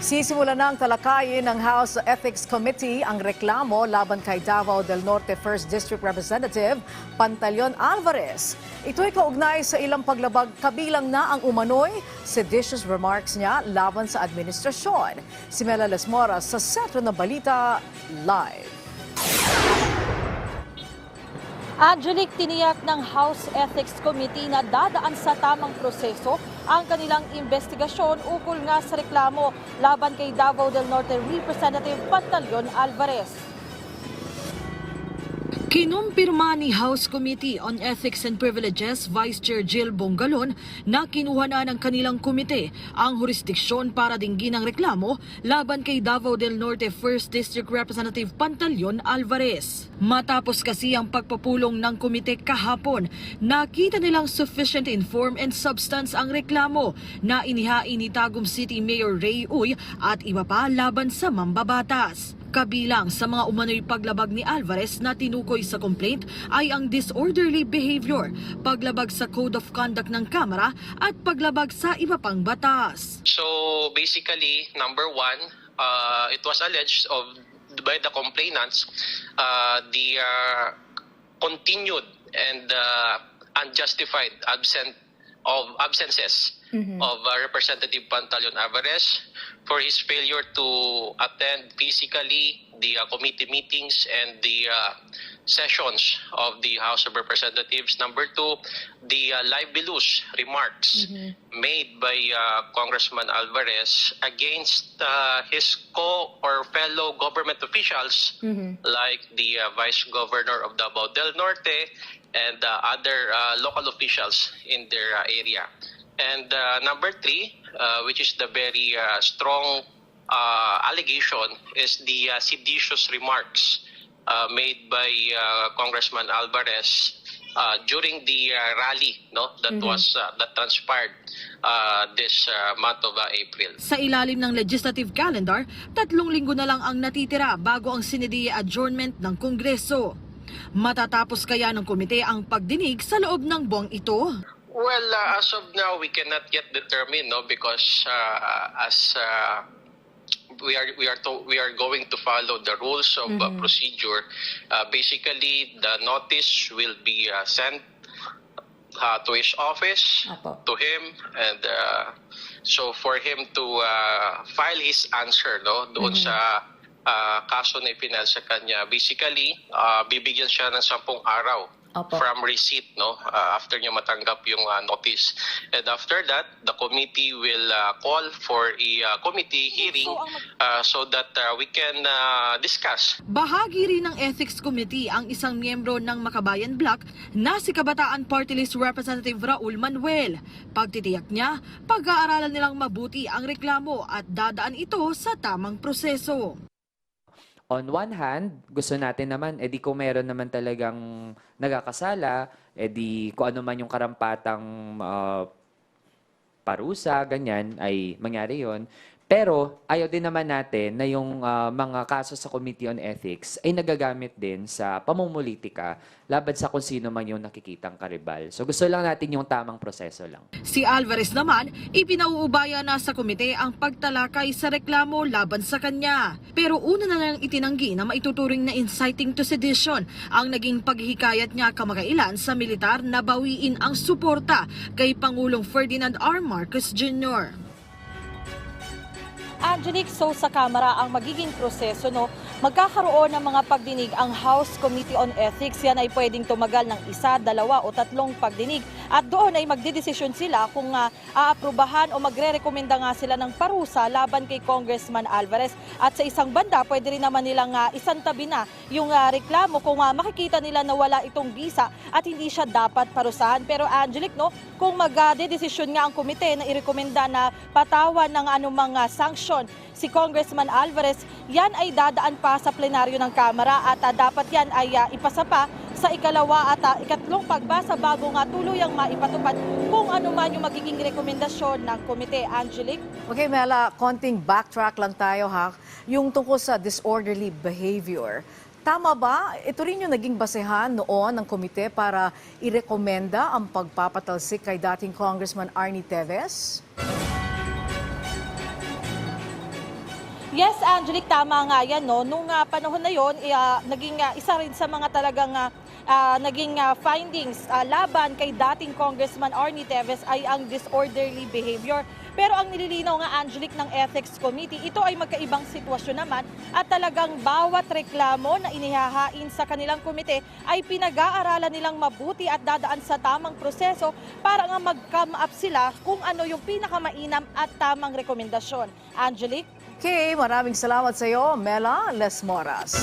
Sisimula na ang talakayin ng House Ethics Committee ang reklamo laban kay Davao del Norte 1st District Representative Pantaleon Alvarez. Ito'y kaugnay sa ilang paglabag kabilang na ang umano'y seditious remarks niya laban sa administrasyon. Si Mela Lesmora sa Sentro ng Balita Live. Angelique, tiniyak ng House Ethics Committee na dadaan sa tamang proseso ang kanilang investigasyon ukol nga sa reklamo laban kay Davao del Norte Representative Pantaleon Alvarez. Kinumpirma ni House Committee on Ethics and Privileges Vice Chair Jill Bongalon na kinuha na ng kanilang komite ang jurisdiksyon para dinggin ang reklamo laban kay Davao del Norte 1st District Representative Pantaleon Alvarez. Matapos kasi ang pagpupulong ng komite kahapon, nakita nilang sufficient in form and substance ang reklamo na inihain ni Tagum City Mayor Ray Uy at iba pa laban sa mambabatas. Kabilang sa mga umano'y paglabag ni Alvarez na tinukoy sa complaint ay ang disorderly behavior, paglabag sa code of conduct ng Kamara at paglabag sa iba pang batas. So basically, number one, uh, it was alleged of by the complainants uh, the uh, continued and uh, unjustified absent of absences of uh, Representative Pantaleon Alvarez for his failure to attend physically the uh, committee meetings and the uh, sessions of the House of Representatives. Number two, the uh, libelous remarks made by uh, Congressman Alvarez against uh, his co or fellow government officials like the uh, Vice Governor of Davao del Norte and uh, other uh, local officials in their uh, area. And uh, number three, uh, which is the very uh, strong uh, allegation, is the uh, seditious remarks uh, made by uh, Congressman Alvarez uh, during the uh, rally no that was uh, that transpired uh, this uh, month of uh, April. Sa ilalim ng legislative calendar, tatlong linggo na lang ang natitira bago ang sinediya adjournment ng Kongreso. Matatapos kaya ng komite ang pagdinig sa loob ng buwang ito? Well, uh, as of now, we cannot yet determine, no, because uh, as uh, we are we are to, we are going to follow the rules of uh, procedure. Uh, basically, the notice will be uh, sent uh, to his office, Apo. to him, and uh, so for him to uh, file his answer, no, doon sa uh, kaso na ipinal sa kanya. Basically, uh, bibigyan siya ng sampung araw Apo. from receipt no uh, after niya matanggap yung uh, notice and after that the committee will uh, call for a uh, committee hearing uh, so that uh, we can uh, discuss Bahagi rin ng Ethics Committee ang isang miyembro ng Makabayan Bloc na si Kabataan Party List Representative Raul Manuel. Pagtitiyak niya, pag-aaralan nilang mabuti ang reklamo at dadaan ito sa tamang proseso. On one hand, gusto natin naman, edi kung meron naman talagang nagkakasala, edi kung ano man yung karampatang ah, parusa, ganyan, ay mangyari yon. Pero ayaw din naman natin na yung ah, mga kaso sa Committee on Ethics ay nagagamit din sa pamumulitika laban sa kung sino man yung nakikitang karibal. So gusto lang natin yung tamang proseso lang. Si Alvarez naman, ipinauubaya na sa komite ang pagtalakay sa reklamo laban sa kanya. Pero una na lang itinanggi na maituturing na inciting to sedition ang naging paghihikayat niya kamakailan sa militar na bawiin ang suporta kay Pangulong Ferdinand R. Marcos Jr. Angelique, so sa Kamara ang magiging proseso, no, magkakaroon ng mga pagdinig ang House Committee on Ethics. Yan ay pwedeng tumagal ng isa, dalawa o tatlong pagdinig. At doon ay magdidesisyon sila kung uh, aaprubahan o magre-rekomenda nga sila ng parusa laban kay Congressman Alvarez. At sa isang banda, pwede rin naman nilang uh, isantabi na yung uh, reklamo kung uh, makikita nila na wala itong visa at hindi siya dapat parusahan. Pero Angelique, no, kung magdedesisyon nga ang komite na irekomenda na patawan ng anumang uh, sanction si Congressman Alvarez, yan ay dadaan pa sa plenaryo ng Kamara at uh, dapat yan ay uh, ipasa pa sa ikalawa at uh, ikatlong pagbasa bago nga tuluyang maipatupad kung ano man yung magiging rekomendasyon ng komite. Angelique? Okay, Mela, konting backtrack lang tayo ha. Yung tungkol sa disorderly behavior. Tama ba? Ito rin yung naging basehan noon ng komite para irekomenda ang pagpapatalsik kay dating Congressman Arnie Teves? Yes, Angelic, tama nga yan. No? Nung ah, panahon na yon, eh, ah, naging ah, isa rin sa mga talagang ah, naging ah, findings ah, laban kay dating Congressman Arnie Teves ay ang disorderly behavior. Pero ang nililinaw nga, Angelic, ng Ethics Committee, ito ay magkaibang sitwasyon naman at talagang bawat reklamo na inihahain sa kanilang komite ay pinag-aaralan nilang mabuti at dadaan sa tamang proseso para nga mag-come up sila kung ano yung pinakamainam at tamang rekomendasyon. Angelic? Okay, maraming salamat sa iyo, Mela Lesmoras.